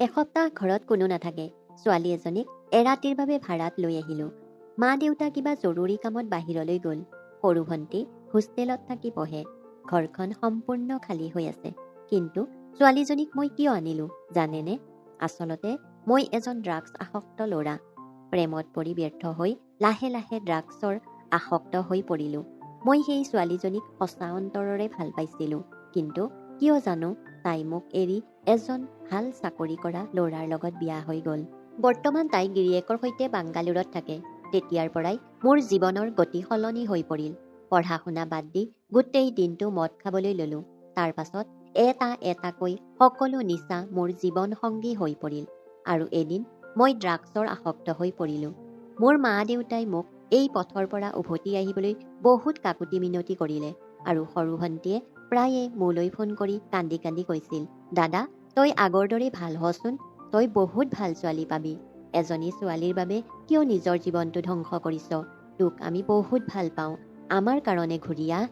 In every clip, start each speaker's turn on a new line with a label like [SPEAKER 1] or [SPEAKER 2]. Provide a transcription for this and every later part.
[SPEAKER 1] এসপ্তাহ ঘৰত কোনো নাথাকে। ছোৱালী এজনীক এৰাতিৰ বাবে ভাড়াত লৈ আহিলোঁ। মা দেউতা কিবা জৰুৰী কামত বাহিৰলৈ গ'ল। সৰু ভণ্টি হোষ্টেলত থাকি পঢ়ে। ঘৰখন সম্পূৰ্ণ খালী হৈ আছে। কিন্তু ছোৱালীজনীক মই কিয় আনিলোঁ জানেনে? আচলতে মই এজন ড্ৰাগছ আসক্ত ল'ৰা। প্ৰেমত পৰি ব্যৰ্থ হৈ লাহে লাহে ড্ৰাগছৰ আসক্ত হৈ পৰিলোঁ। মই সেই ছোৱালীজনীক সঁচা অন্তৰেৰে ভাল পাইছিলোঁ। কিন্তু কিয় জানো? তাই মোক এৰি এজন ভাল চাকৰি কৰা ল'ৰাৰ লগত বিয়া হৈ গ'ল। বৰ্তমান তাই গিৰিয়েকৰ সৈতে বাংগালোৰত থাকে। তেতিয়াৰ পৰাই মোৰ জীৱনৰ গতি সলনি হৈ পৰিল। পঢ়া শুনা বাদ দি গোটেই দিনটো মদ খাবলৈ ল'লোঁ। তাৰ পাছত এটা এটাকৈ সকলো নিচা মোৰ জীৱন সংগী হৈ পৰিল আৰু এদিন মই ড্ৰাগছৰ আসক্ত হৈ পৰিলোঁ। মোৰ মা দেউতাই মোক এই পথৰ পৰা উভতি আহিবলৈ বহুত কাকুতি মিনতি কৰিলে আৰু সৰু ভণ্টীয়ে প্ৰায়ে মোলৈ ফোন কৰি কান্দি কান্দি কৈছিল দাদা তই আগৰ দৰেই ভাল হচোন তই বহুত ভাল ছোৱালী পাবি। এজনী ছোৱালীৰ বাবে কিয় নিজৰ জীৱনটো ধ্বংস কৰিছ? তোক আমি বহুত ভাল পাওঁ আমাৰ কাৰণে ঘূৰি আহ।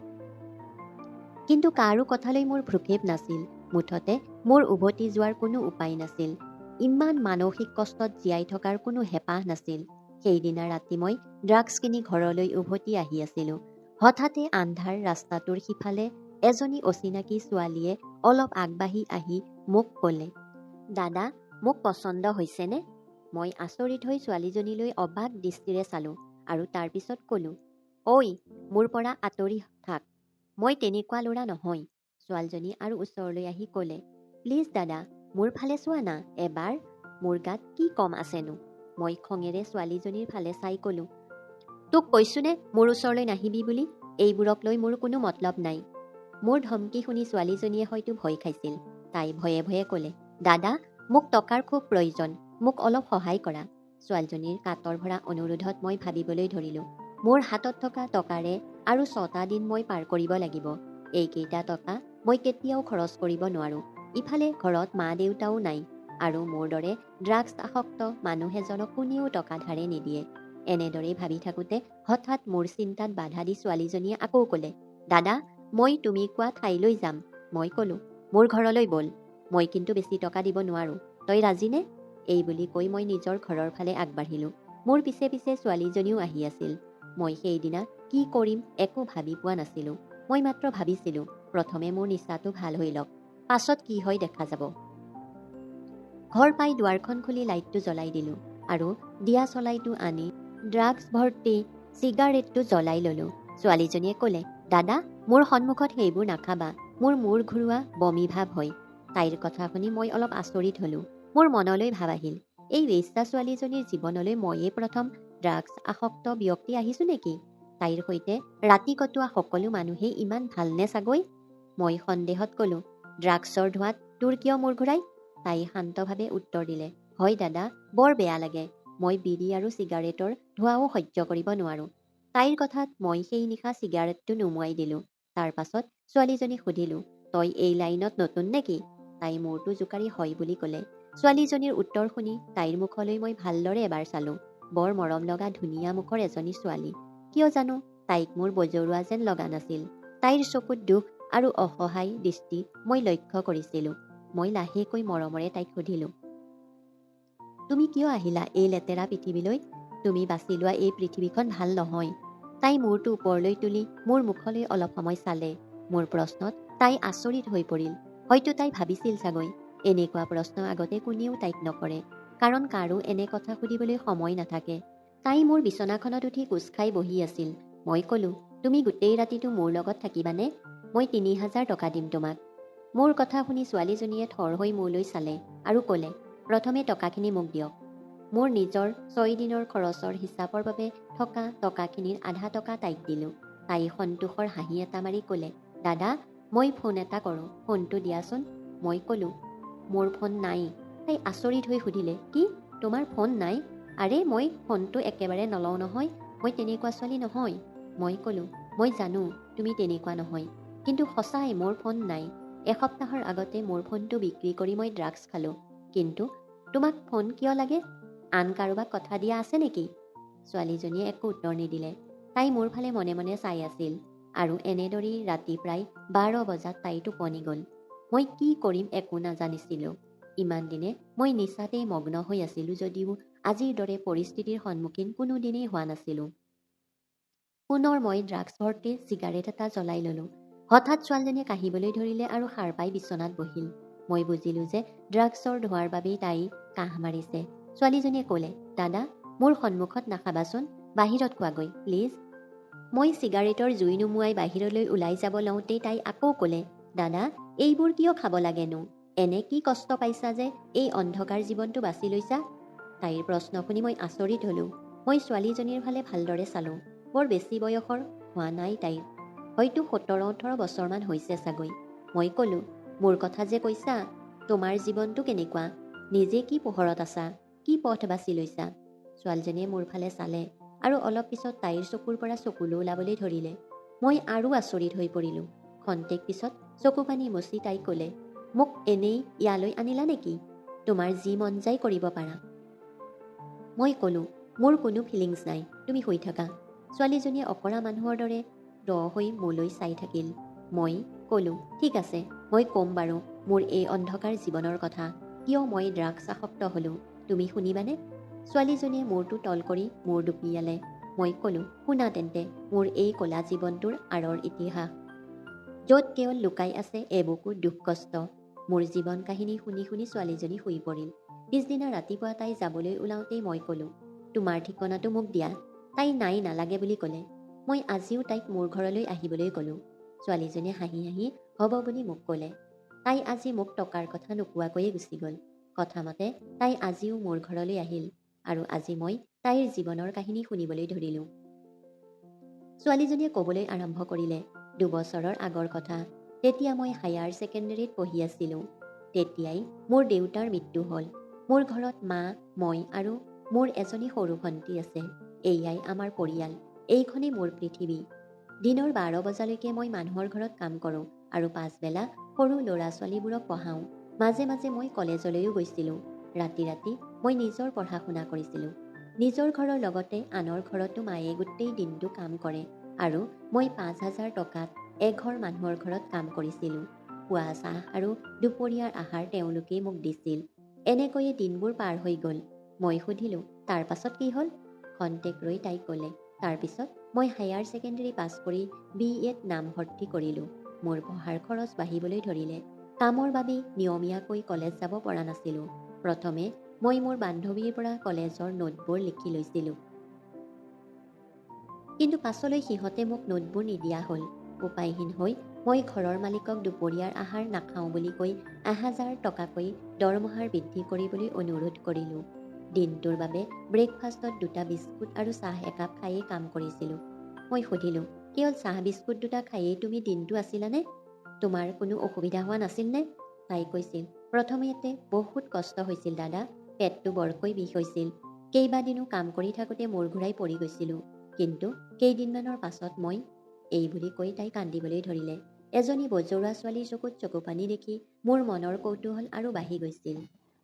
[SPEAKER 1] কিন্তু কাৰো কথালৈ মোৰ ভ্ৰক্ষেপ নাছিল মুঠতে মোৰ উভতি যোৱাৰ কোনো উপায় নাছিল। ইমান মানসিক কষ্টত জীয়াই থকাৰ কোনো হেঁপাহ নাছিল। সেইদিনা ৰাতি মই ড্ৰাগছ কিনি ঘৰলৈ উভতি আহি আছিলোঁ। হঠাতে আন্ধাৰ ৰাস্তাটোৰ সিফালে এজনী অচিনাকি ছোৱালীয়ে অলপ আগবাঢ়ি আহি মোক ক'লে দাদা মোক পচন্দ হৈছেনে? মই আচৰিত হৈ ছোৱালীজনীলৈ অবাক দৃষ্টিৰে চালোঁ আৰু তাৰপিছত ক'লোঁ ঐ মোৰ পৰা আঁতৰি থাক। মই তেনেকুৱা ল'ৰা নহয় ছোৱালীজনী আৰু ওচৰলৈ আহি ক'লে প্লিজ দাদা মোৰ ফালে চোৱা না এবাৰ। মোৰ গাত কি কম আছেনো? মই খঙেৰে ছোৱালীজনীৰ ফালে চাই ক'লোঁ তোক কৈছোনে মোৰ ওচৰলৈ নাহিবি বুলি? এইবোৰক লৈ মোৰ কোনো মতলব নাই। মোৰ ধমকি শুনি ছোৱালীজনীয়ে হয়তো ভয় খাইছিল। তাই ভয়ে ভয়ে ক'লে দাদা মোক টকাৰ খুব প্ৰয়োজন মোক অলপ সহায় কৰা। ছোৱালীজনীৰ কাতৰ ভৰা অনুৰোধত মই ভাবিবলৈ ধৰিলোঁ মোৰ হাতত থকা টকাৰে আৰু ছটা দিন মই পাৰ কৰিব লাগিব। এইকেইটা টকা মই কেতিয়াও খৰচ কৰিব নোৱাৰোঁ। ইফালে ঘৰত মা দেউতাও নাই আৰু মোৰ দৰে ড্ৰাগছ আসক্ত মানুহ এজনক কোনেও টকা ধাৰে নিদিয়ে। এনেদৰেই ভাবি থাকোঁতে হঠাৎ মোৰ চিন্তাত বাধা দি ছোৱালীজনীয়ে আকৌ ক'লে দাদা মই তুমি কোৱা ঠাইলৈ যাম মই ক'লোঁ মোৰ ঘৰলৈ ব'ল মই কিন্তু বেছি টকা দিব নোৱাৰোঁ তই ৰাজিনে এই বুলি কৈ মই নিজৰ ঘৰৰ ফালে আগবাঢ়িলোঁ। মোৰ পিছে পিছে ছোৱালীজনীও আহি আছিল। মই সেইদিনা কি কৰিম একো ভাবি পোৱা নাছিলোঁ। মই মাত্ৰ ভাবিছিলোঁ প্ৰথমে মোৰ নিচাটো ভাল হৈ লওক পাছত কি হয় দেখা যাব। ঘৰ পাই দুৱাৰখন খুলি লাইটটো জ্বলাই দিলোঁ আৰু দিয়া চলাইটো আনি ড্ৰাগছ ভৰ্তি চিগাৰেটটো জ্বলাই ল'লোঁ। ছোৱালীজনীয়ে ক'লে দাদা মোৰ সন্মুখত সেইবোৰ নাখাবা। মোৰ মূৰ ঘূৰোৱা বমি ভাৱ হয়। তাইৰ কথা শুনি মই অলপ আচৰিত হ'লোঁ। মোৰ মনলৈ ভাৱ আহিল এই বেচা ছোৱালীজনীৰ জীৱনলৈ ময়েই প্ৰথম ড্ৰাগছ আসক্ত ব্যক্তি আহিছোঁ নেকি? তাইৰ সৈতে ৰাতি কটোৱা সকলো মানুহেই ইমান ভালনে চাগৈ মই সন্দেহত ক'লোঁ ড্ৰাগছৰ ধোঁৱাত তোৰ কিয় মূৰ ঘূৰাই? তাই শান্তভাৱে উত্তৰ দিলে হয় দাদা বৰ বেয়া লাগে। মই বিড়ি আৰু চিগাৰেটৰ ধোঁৱাও সহ্য কৰিব নোৱাৰোঁ। তাইৰ কথাত মই সেই নিশা চিগাৰেটটো নুমুৱাই দিলোঁ। তাৰ পাছত ছোৱালীজনীক সুধিলোঁ তই এই লাইনত নতুন নেকি? তাই মূৰটো জোকাৰি হয় বুলি ক'লে। ছোৱালীজনীৰ উত্তৰ শুনি তাইৰ মুখলৈ মই ভালদৰে এবাৰ চালোঁ। বৰ মৰম লগা ধুনীয়া মুখৰ এজনী ছোৱালী। কিয় জানো তাইক মোৰ বজৰুৱা যেন লগা নাছিল। তাইৰ চকুত দুখ আৰু অসহায় দৃষ্টি মই লক্ষ্য কৰিছিলোঁ। মই লাহেকৈ মৰমৰে তাইক সুধিলোঁ তুমি কিয় আহিলা এই লেতেৰা পৃথিৱীলৈ? তুমি বাছি লোৱা এই পৃথিৱীখন ভাল নহয়। তাই মূৰটো ওপৰলৈ তুলি মোৰ মুখলৈ অলপ সময় চালে। মোৰ প্ৰশ্নত তাই আচৰিত হৈ পৰিল। হয়তো তাই ভাবিছিল চাগৈ এনেকুৱা প্ৰশ্ন আগতে কোনেও তাইক নকৰে কাৰণ কাৰো এনে কথা সুধিবলৈ সময় নাথাকে। তাই মোৰ বিচনাখনত উঠি কোচ খাই বহি আছিল। মই ক'লোঁ তুমি গোটেই ৰাতিটো মোৰ লগত থাকিবানে? মই তিনি হাজাৰ টকা দিম তোমাক। মোৰ কথা শুনি ছোৱালীজনীয়ে থৰ হৈ মোলৈ চালে আৰু ক'লে প্ৰথমে টকাখিনি মোক দিয়ক। মোৰ নিজৰ ছয় দিনৰ খৰচৰ হিচাপৰ বাবে থকা টকাখিনিৰ আধা টকা তাইক দিলোঁ। তাই সন্তোষৰ হাঁহি এটা মাৰি ক'লে দাদা মই ফোন এটা কৰোঁ ফোনটো দিয়াচোন। মই ক'লোঁ মোৰ ফোন নাই। তাই আচৰিত হৈ সুধিলে কি? তোমাৰ ফোন নাই? আৰে মই ফোনটো একেবাৰে নলওঁ নহয় মই তেনেকুৱা ছোৱালী নহয়। মই ক'লোঁ মই জানো তুমি তেনেকুৱা নহয়। কিন্তু সঁচাই মোৰ ফোন নাই। এসপ্তাহৰ আগতে মোৰ ফোনটো বিক্ৰী কৰি মই ড্ৰাগছ খালোঁ। কিন্তু তোমাক ফোন কিয় লাগে? আন কাৰোবাক কথা দিয়া আছে নেকি? ছোৱালীজনীয়ে একো উত্তৰ নিদিলে। তাই মোৰ ফালে মনে মনে চাই আছিল আৰু এনেদৰেই ৰাতি প্ৰায় বাৰ বজাত তাই টোপনি গ'ল। মই কি কৰিম একো নাজানিছিলোঁ। ইমান দিনে মই নিচাতেই মগ্ন হৈ আছিলোঁ যদিও আজিৰ দৰে পৰিস্থিতিৰ সন্মুখীন কোনোদিনেই হোৱা নাছিলোঁ। পুনৰ মই ড্ৰাগছ ভৰ্তি চিগাৰেট এটা জ্বলাই ল'লোঁ। হঠাৎ ছোৱালীজনীয়ে কাঢ়িবলৈ ধৰিলে আৰু সাৰ পাই বিচনাত বহিল। মই বুজিলোঁ যে ড্ৰাগছৰ ধোঁৱাৰ বাবেই তাই কাহ মাৰিছে। ছোৱালীজনীয়ে ক'লে দাদা মোৰ সন্মুখত নাখাবাচোন বাহিৰত খোৱাগৈ প্লিজ। মই চিগাৰেটৰ জুই নুমুৱাই বাহিৰলৈ ওলাই যাব লওঁতেই তাই আকৌ ক'লে দাদা এইবোৰ কিয় খাব লাগেনো? এনে কি কষ্ট পাইছা যে এই অন্ধকাৰ জীৱনটো বাছি লৈছা? তাইৰ প্ৰশ্ন শুনি মই আচৰিত হ'লোঁ। মই ছোৱালীজনীৰ ফালে ভালদৰে চালোঁ। বৰ বেছি বয়সৰ হোৱা নাই তাইৰ। হয়তো সোতৰ ওঠৰ বছৰমান হৈছে চাগৈ। মই ক'লোঁ মোৰ কথা যে কৈছা তোমাৰ জীৱনটো কেনেকুৱা? নিজে কি পোহৰত আছা? কি পথ বাছি লৈছা? ছোৱালীজনীয়ে মোৰ ফালে চালে আৰু অলপ পিছত তাইৰ চকুৰ পৰা চকুলো ওলাবলৈ ধৰিলে। মই আৰু আচৰিত হৈ পৰিলোঁ। খন্তেক পিছত চকু পানী মচি তাই ক'লে মোক এনেই ইয়ালৈ আনিলা নেকি? তোমাৰ যি মন যায় কৰিব পাৰা। মই ক'লোঁ মোৰ কোনো ফিলিংছ নাই তুমি শুই থাকা। ছোৱালীজনীয়ে অকৰা মানুহৰ দৰে দ হৈ মোলৈ চাই থাকিল। মই ক'লোঁ ঠিক আছে মই ক'ম বাৰু মোৰ এই অন্ধকাৰ জীৱনৰ কথা। কিয় মই ড্ৰাগছ আসক্ত হ'লোঁ? তুমি শুনিবানে? ছোৱালীজনীয়ে মূৰটো তল কৰি মূৰ দুপিয়ালে মই ক'লোঁ শুনা তেন্তে মোৰ এই ক'লা জীৱনটোৰ আঁৰৰ ইতিহাস। য'ত কেৱল লুকাই আছে এবুকু দুখ কষ্ট। মোৰ জীৱন কাহিনী শুনি শুনি ছোৱালীজনী শুই পৰিল। পিছদিনা ৰাতিপুৱা তাই যাবলৈ ওলাওঁতেই মই ক'লোঁ তোমাৰ ঠিকনাটো মোক দিয়া। তাই নাই নালাগে বুলি ক'লে। মই আজিও তাইক মোৰ ঘৰলৈ আহিবলৈ ক'লোঁ। ছোৱালীজনীয়ে হাঁহি হাঁহি হ'ব বুলি মোক ক'লে। তাই আজি মোক টকাৰ কথা নোকোৱাকৈয়ে গুচি গ'ল। কথামতে তাই আজিও মোৰ ঘৰলৈ আহিল আৰু আজি মই তাইৰ জীৱনৰ কাহিনী শুনিবলৈ ধৰিলোঁ। ছোৱালীজনীয়ে ক'বলৈ আৰম্ভ কৰিলে দুবছৰৰ আগৰ কথা। তেতিয়া মই হায়াৰ ছেকেণ্ডেৰীত পঢ়ি আছিলোঁ। তেতিয়াই মোৰ দেউতাৰ মৃত্যু হ'ল। মোৰ ঘৰত মা মই আৰু মোৰ এজনী সৰু ভণ্টি আছে। এয়াই আমাৰ পৰিয়াল। এইখনেই মোৰ পৃথিৱী। দিনৰ বাৰ বজালৈকে মই মানুহৰ ঘৰত কাম কৰোঁ আৰু পাছবেলা সৰু ল'ৰা ছোৱালীবোৰক পঢ়াওঁ। মাজে মাজে মই কলেজলৈও গৈছিলোঁ। ৰাতি ৰাতি মই নিজৰ পঢ়া শুনা কৰিছিলোঁ। নিজৰ ঘৰৰ লগতে আনৰ ঘৰতো মায়ে গোটেই দিনটো কাম কৰে আৰু মই পাঁচ হাজাৰ টকাত এঘৰ মানুহৰ ঘৰত কাম কৰিছিলোঁ। পুৱা চাহ আৰু দুপৰীয়াৰ আহাৰ তেওঁলোকেই মোক দিছিল। এনেকৈয়ে দিনবোৰ পাৰ হৈ গ'ল। মই সুধিলোঁ তাৰ পাছত কি হ'ল? খন্তেক ৰৈ তাই ক'লে তাৰপিছত মই হায়াৰ ছেকেণ্ডেৰী পাছ কৰি বি এত নামভৰ্তি কৰিলোঁ। মোৰ পঢ়াৰ খৰচ বাঢ়িবলৈ ধৰিলে। কামৰ বাবেই নিয়মীয়াকৈ কলেজ যাব পৰা নাছিলোঁ। প্ৰথমে মই মোৰ বান্ধৱীৰ পৰা কলেজৰ নোটবোৰ লিখি লৈছিলোঁ। কিন্তু পাছলৈ সিহঁতে মোক নোটবোৰ নিদিয়া হ'ল। উপায়হীন হৈ মই ঘৰৰ মালিকক দুপৰীয়াৰ আহাৰ নাখাওঁ বুলি কৈ এহাজাৰ টকাকৈ দৰমহাৰ বৃদ্ধি কৰিবলৈ অনুৰোধ কৰিলোঁ। দিনটোৰ বাবে ব্ৰেকফাষ্টত দুটা বিস্কুট আৰু চাহ একাপ খায়েই কাম কৰিছিলোঁ। মই সুধিলোঁ কেৱল চাহ বিস্কুট দুটা খায়েই? তুমি দিনটো আছিলানে? তোমাৰ কোনো অসুবিধা হোৱা নাছিলনে তাই কৈছিল প্ৰথমতে বহুত কষ্ট হৈছিল দাদা। পেটটো বৰকৈ বিষ হৈছিল। কেইবাদিনো কাম কৰি থাকোঁতে মূৰ ঘূৰাই পৰি গৈছিলোঁ। কিন্তু কেইদিনমানৰ পাছত মই এই বুলি কৈ তাই কান্দিবলৈ ধৰিলে। এজনী বজৰুৱা ছোৱালীৰ চকুত চকু পানী দেখি মোৰ মনৰ কৌতূহল আৰু বাঢ়ি গৈছিল।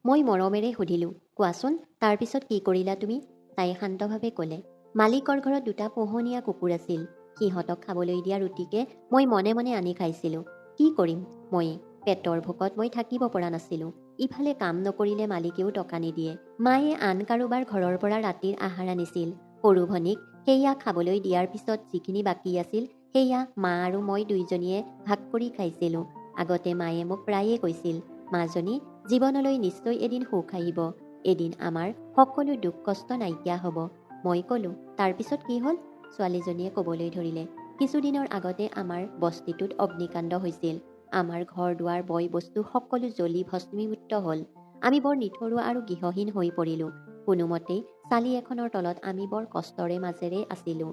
[SPEAKER 1] মই মৰমেৰে সুধিলোঁ কোৱাচোন তাৰপিছত কি কৰিলা তুমি? তাই শান্তভাৱে ক'লে মালিকৰ ঘৰত দুটা পোহনীয়া কুকুৰ আছিল। সিহঁতক খাবলৈ দিয়া ৰুটিকে মই মনে মনে আনি খাইছিলোঁ। কি কৰিম? মই পেটৰ ভোকত মই থাকিব পৰা নাছিলোঁ। ইফালে কাম নকৰিলে মালিকেও টকা নিদিয়ে। মায়ে আন কাৰোবাৰ ঘৰৰ পৰা ৰাতিৰ আহাৰ আনিছিল। সৰু ভনীক সেয়া খাবলৈ দিয়াৰ পিছত যিখিনি বাকী আছিল সেয়া মা আৰু মই দুইজনীয়ে ভাগ কৰি খাইছিলোঁ। আগতে মায়ে মোক প্ৰায়ে কৈছিল মাজনী জীৱনলৈ নিশ্চয় এদিন সুখ আহিব। এদিন আমাৰ সকলো দুখ কষ্ট নাইকিয়া হ'ব। মই ক'লোঁ তাৰপিছত কি হ'ল? ছোৱালীজনীয়ে ক'বলৈ ধৰিলে কিছুদিনৰ আগতে আমাৰ বস্তিটোত অগ্নিকাণ্ড হৈছিল। আমাৰ ঘৰ দুৱাৰ বয় বস্তু সকলো জ্বলি ভস্মীভূত হ'ল। আমি বৰ নিথৰুৱা আৰু গৃহহীন হৈ পৰিলোঁ। কোনোমতেই চালি এখনৰ তলত আমি বৰ কষ্টৰে মাজেৰে আছিলোঁ।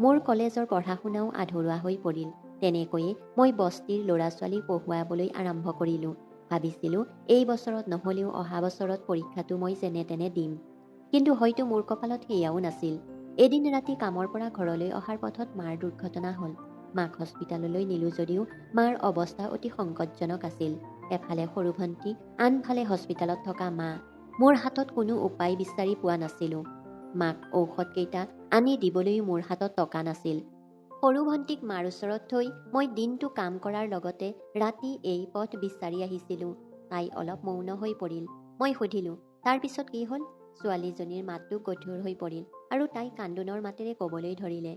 [SPEAKER 1] মোৰ কলেজৰ পঢ়া শুনাও আধৰুৱা হৈ পৰিল। তেনেকৈয়ে মই বস্তিৰ ল'ৰা ছোৱালী পঢ়ুৱাবলৈ আৰম্ভ কৰিলোঁ। ভাবিছিলোঁ এই বছৰত নহ'লেও অহা বছৰত পৰীক্ষাটো মই যেনে তেনে দিম। কিন্তু হয়তো মোৰ কপালত সেয়াও নাছিল। এদিন ৰাতি কামৰ পৰা ঘৰলৈ অহাৰ পথত মাৰ দুৰ্ঘটনা হ'ল। মাক হস্পিতাললৈ নিলোঁ যদিও মাৰ অৱস্থা অতি সংকটজনক আছিল। এফালে সৰু ভণ্টি আনফালে হস্পিতালত থকা মা। মোৰ হাতত কোনো উপায় বিচাৰি পোৱা নাছিলোঁ। মাক ঔষধকেইটা আনি দিবলৈও মোৰ হাতত টকা নাছিল। সৰু ভণ্টিক মাৰ ওচৰত থৈ মই দিনটো কাম কৰাৰ লগতে ৰাতি এই পথ বিচাৰি আহিছিলোঁ। তাই অলপ মৌন হৈ পৰিল। মই সুধিলোঁ তাৰপিছত কি হ'ল? ছোৱালীজনীৰ মাতটো গধুৰ হৈ পৰিল আৰু তাই কান্দোনৰ মাতেৰে ক'বলৈ ধৰিলে।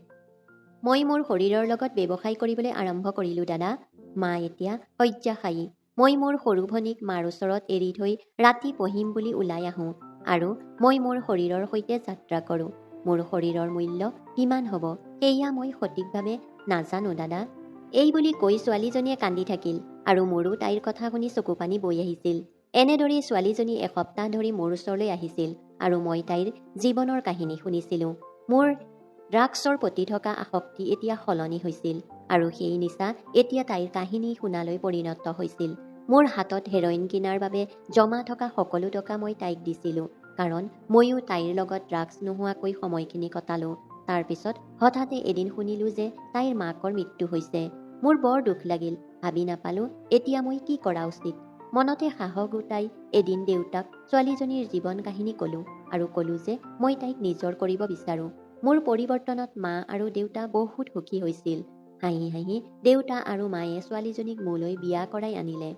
[SPEAKER 1] মই মোৰ শৰীৰৰ লগত ব্যৱসায় কৰিবলৈ আৰম্ভ কৰিলোঁ দাদা। মা এতিয়া শয্যাশায়ী মই মোৰ সৰু ভনীক মাৰ ওচৰত এৰি থৈ ৰাতি পঢ়িম বুলি ওলাই আহোঁ আৰু মই মোৰ শৰীৰৰ সৈতে যাত্ৰা কৰোঁ। মোৰ শৰীৰৰ মূল্য কিমান হ'ব সেয়া মই সঠিকভাৱে নাজানো দাদা। এই বুলি কৈ ছোৱালীজনীয়ে কান্দি থাকিল আৰু মোৰো তাইৰ কথা শুনি চকুপানী বৈ আহিছিল। এনেদৰেই ছোৱালীজনী এসপ্তাহ ধৰি মোৰ ওচৰলৈ আহিছিল। আৰু মই তাইৰ জীৱনৰ কাহিনী শুনিছিলোঁ। মোৰ ড্ৰাগছৰ প্ৰতি থকা আসক্তি এতিয়া সলনি হৈছিল আৰু সেই নিচা এতিয়া তাইৰ কাহিনী শুনালৈ পৰিণত হৈছিল। মোৰ হাতত হেৰইন কিনাৰ বাবে জমা থকা সকলো টকা মই তাইক দিছিলোঁ কাৰণ ময়ো তাইৰ লগত ড্ৰাগছ নোহোৱাকৈ সময়খিনি কটালোঁ। তাৰপিছত হঠাতে এদিন শুনিলোঁ যে তাইৰ মাকৰ মৃত্যু হৈছে। মোৰ বৰ দুখ লাগিল ভাবি নাপালোঁ এতিয়া মই কি কৰা উচিত। মনতে সাহস গোটাই এদিন দেউতাক ছোৱালীজনীৰ জীৱন কাহিনী ক'লোঁ আৰু ক'লোঁ যে মই তাইক নিজৰ কৰিব বিচাৰোঁ। মোৰ পৰিৱৰ্তনত মা আৰু দেউতা বহুত সুখী হৈছিল। হাঁহি হাঁহি দেউতা আৰু মায়ে ছোৱালীজনীক মোলৈ বিয়া কৰাই আনিলে।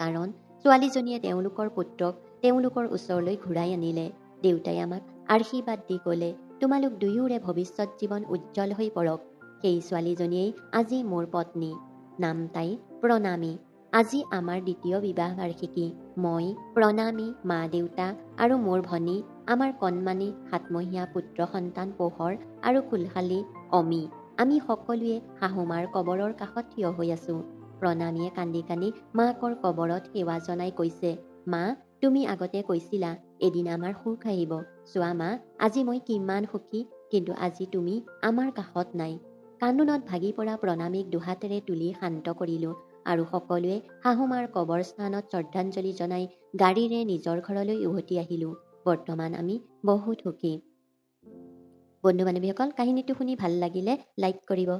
[SPEAKER 1] কাৰণ ছোৱালীজনীয়ে তেওঁলোকৰ পুত্ৰক তেওঁলোকৰ ওচৰলৈ ঘূৰাই আনিলে। দেউতাই আমাক আশীৰ্বাদ দি ক'লে তোমালোক দুয়োৰে ভৱিষ্যত জীৱন উজ্জ্বল হৈ পৰক। সেই ছোৱালীজনীয়েই আজি মোৰ পত্নী। নাম তাইৰ প্ৰণামী। আজি আমাৰ দ্বিতীয় বিবাহ বাৰ্ষিকী। মই প্ৰণামী মা দেউতা আৰু মোৰ ভনী আমাৰ কণমানি সাতমহীয়া পুত্ৰ সন্তান পোহৰ আৰু কুলশালী অমি। আমি সকলোৱে শাহুমাৰ কবৰৰ কাষত থিয় হৈ আছো। প্ৰণামীয়ে কান্দি কান্দি মাকৰ কবৰত সেৱা জনাই কৈছে মা তুমি আগতে কৈছিলা এদিন আমাৰ সুখ আহিব। চোৱা মা আজি মই কিমান সুখী কিন্তু আজি তুমি আমাৰ কাষত নাই। কান্দোনত ভাগি পৰা প্ৰণামীক দুহাতেৰে তুলি শান্ত কৰিলোঁ। আৰু সকলোৱে শাহুমাৰ কবৰ স্থানত শ্ৰদ্ধাঞ্জলি জনাই গাড়ীৰে নিজৰ ঘৰলৈ উভতি আহিলোঁ। বৰ্তমান আমি বহুত সুখী বন্ধু বান্ধৱীসকল কাহিনীটো শুনি ভাল লাগিলে লাইক কৰিব।